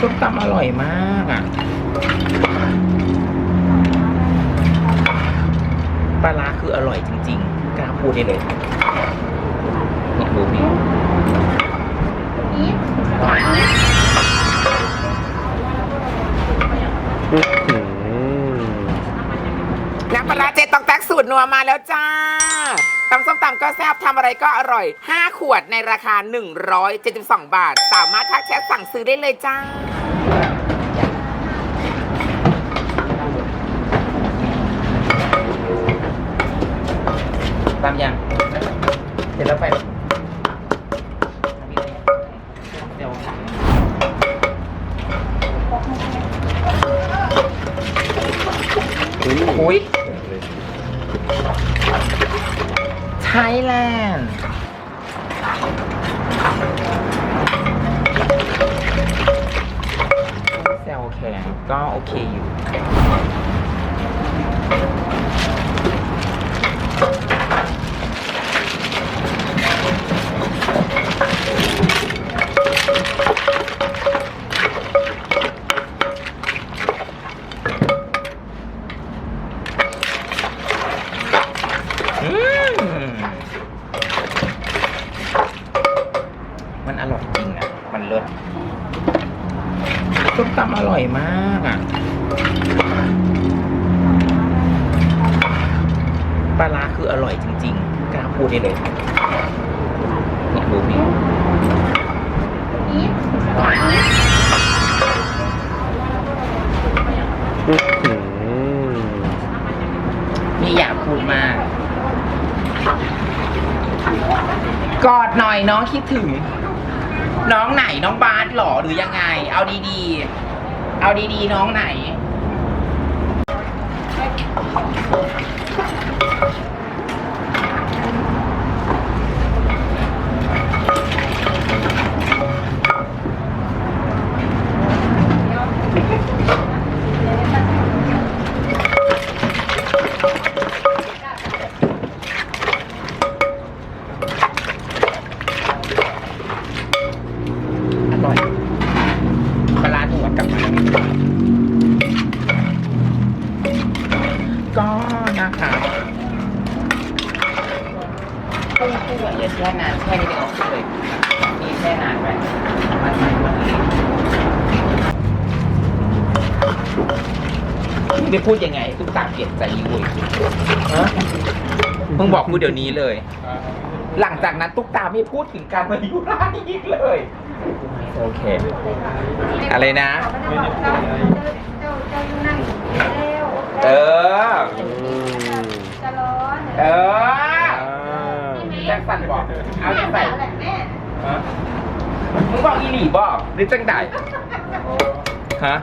ส้มตำอร่อยมากอะปลาร้าคืออร่อยจริง ๆกล้าพูดได้เลยนี่ดูนี่น้ำปลาร้าเจตองแตกสูตรนัวมาแล้วจ้าตำส้มตำก็แซ่บทำอะไรก็อร่อย 5 ขวดในราคา 172 บาท สามารถทักแชทสั่งซื้อได้เลยจ้า ตามยังเสร็จแล้วไปเดี๋ยวอุ้ยไทยแลน ก็โอเคอยู่ ร่อยจริงอะ มันเลิศส้มตำอร่อยมากอะ ปลาร้าคืออร่อยจริง ๆ กล้าพูดได้เลยเนี่ยดูนี่นี่อยากพูดมาก กอดหน่อยน้องคิดถึง น้องไหนน้องบาสหรอหรือยังไง เอาดีๆ เอาดีๆ น้องไหน อร่อยปลาร้าหนวดกลับมาแล้วก็นะคะกุ้งกุ้งอย่าแช่นานแช่นิดเดียวเอาขึ้นเลยนี่แช่นานไปมาใส่หมดเลย ไม่พูดยังไงตุ๊กตาเปลี่ยนใจยุ้ยฮะมึงบอกกูเดี๋ยวนี้เลย หลังจากนั้นตุ๊กตาไม่พูดถึงการมาอยู่ร้านอีกเลย โอเค อะไรนะ เออจะร้อนเออแจ็คสันบอก เอาใส่แหละแม่มึงบอกอีหลีบอกหรือจังใดฮะ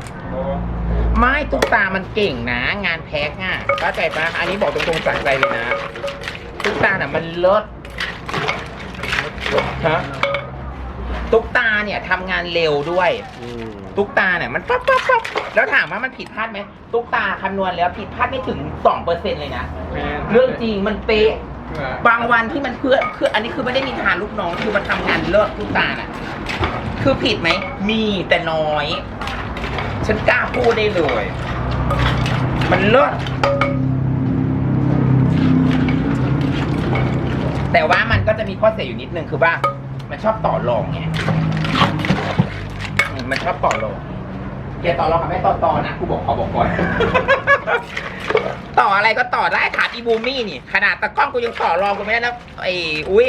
ไม่ตุ๊กตามันเก่งนะ งานแพ็กอะเข้าใจปะอันนี้บอกตรงๆจากใจเลยนะตุ๊กตาน่ะมันเลิศฮะตุ๊กตาเนี่ยทำงานเร็วด้วย ตุ๊กตาเนี่ยมันปั๊บปั๊บปั๊บแล้วถามว่ามันผิดพลาดไหมตุ๊กตาคำนวณแล้วผิดพลาดไม่ถึงสองเปอร์เซ็นเลยนะ เรื่องจริงมันเป๊ะบางวันที่มันเพื่อคืออันนี้คือไม่ได้มีทานลูกน้องคือมันทำงานเลิศตุ๊กตาน่ะ คือผิดไหมมีแต่น้อย ฉันกล้าพูดได้เลย มันเลิศแต่ว่ามันก็จะมีข้อเสียอยู่นิดนึงคือว่า มันชอบต่อรองไงอืมมันชอบต่อรองแกต่อรองกับแม่ต่อต่อนะกูบอกขอบอกก่อน ต่ออะไรก็ต่อได้ถามอีบูมี่นี่ ขนาดตะกล้องกูยังต่อรองกูไม่ได้นะไอ้อุ้ย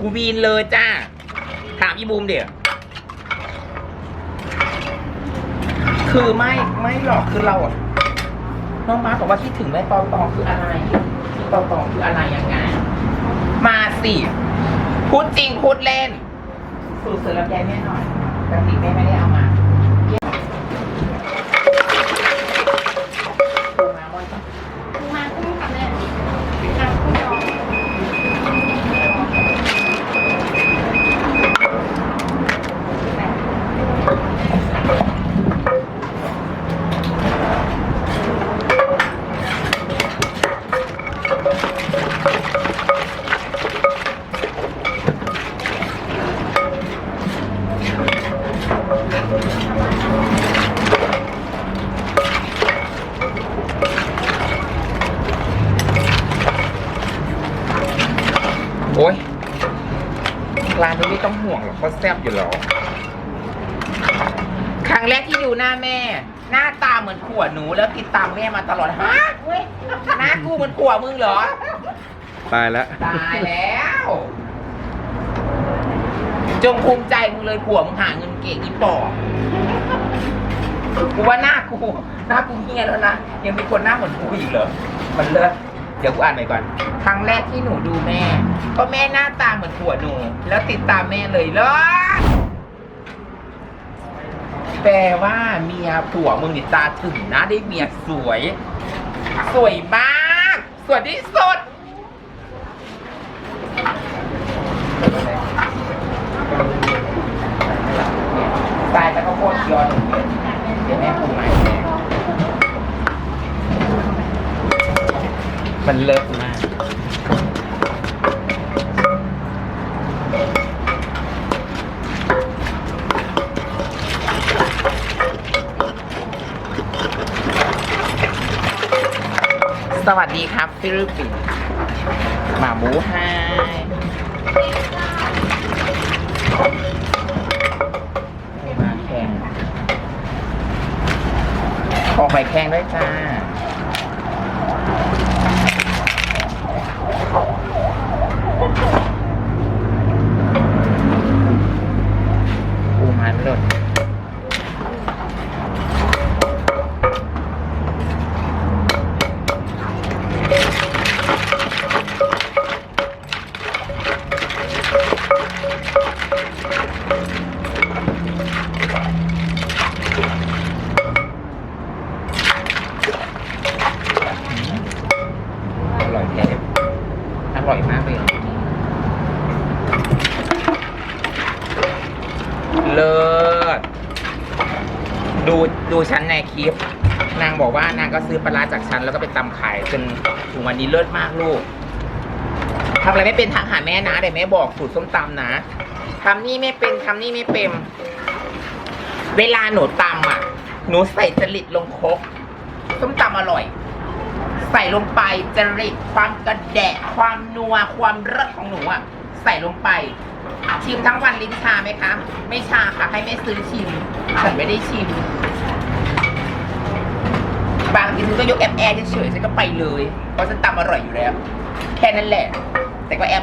กูวีนเลยจ้า ถามอีบูมเดี๋ยว คือไม่ไม่หรอกคือเราอะน้องมาบอกว่าคิดถึงแม่ตองตองคืออะไรตองตองคืออะไรยังไง มาสิพูดจริงพูดเล่นสูตรเสือลำไยแม่หน่อยปกติแม่ไม่ได้เอามา ก็แซ่บอยู่แล้ว ครั้งแรกที่ดูหน้าแม่ หน้าตาเหมือนขวดหนูแล้วติดตามแม่มาตลอดฮะเว้ยหน้ากูเหมือนขวดมึงเหรอ ตายแล้ว ตายแล้ว จงภูมิใจมึงเลยผัวมึงหาเงินเก่งอีปอบกูว่าหน้ากู หน้ากูเฮียแล้วนะ ยังมีคนหน้าเหมือนกูอีกเหรอ มันเลิศ เดี๋ยวกูอ่านใหม่ก่อน ครั้งแรกที่หนูดูแม่ ก็แม่หน้าตาเหมือนผัวหนู แล้วติดตามแม่เลยเลิศแปลว่าเมียผัวมึงนี่ตาถึงนะได้เมียสวย สวยมาก สวยที่สุด ตายแล้วก็โคตรย้อนเดี๋ยวแม่ปรุงใหม่แม่ มันเลิศมาก สวัสดีครับฟิลิปปินส์หมาหมูไฮมาแข่งขอไข่แข่งด้วยจ้า ปูมันหลด อร่อยแท้อร่อยมากเลยเลิศ ดูดูชั้นในคลิป นางบอกว่านางก็ซื้อปลาร้าจากชั้นแล้วก็ไปตำขายจนถึงวันนี้เลิศมากลูกทำอะไรไม่เป็นทักหาแม่นะเดี๋ยวแม่บอกสูตรส้มตำนะทำนี่ไม่เป็นทำนี่ไม่เป็น เวลาหนูตำอะ หนูใส่จริตลงครกส้มตำอร่อย ใส่ลงไปจริตความกระแดะความนัวความเลิศของหนูอะใส่ลงไป ชิมทั้งวันลิ้นชาไหมคะ ไม่ชาค่ะให้ไม่ซื้อชิมฉันไม่ได้ชิม บางทีฉันก็ยกแอปแอร์เฉยๆฉันก็ไปเลยเพราะฉันตำอร่อยอยู่แล้ว แค่นั้นแหละ แต่ก็แอป